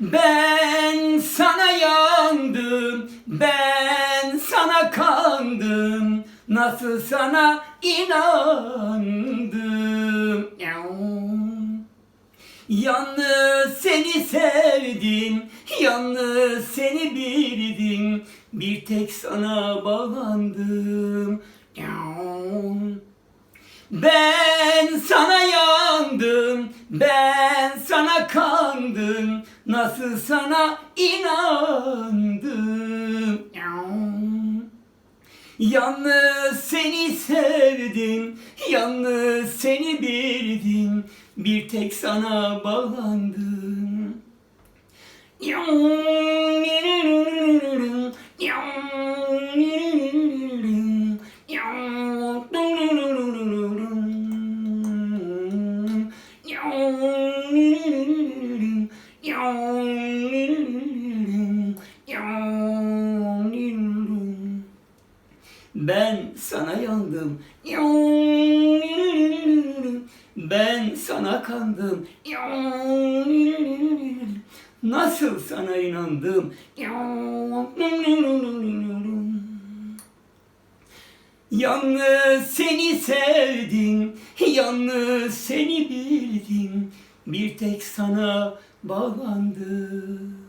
Ben sana yandım, ben sana kandım, nasıl sana inandım. Yalnız seni sevdim, yalnız seni bildim, bir tek sana bağlandım. Ben sana yandım, ben sana kandım, nasıl sana inandım. Yalnız seni sevdim, yalnız seni bildim, bir tek sana bağlandım. Ben sana yandım. Ben sana kandım. Nasıl sana inandım. Yalnız seni sevdim, yalnız seni bildim, bir tek sana bağlandım.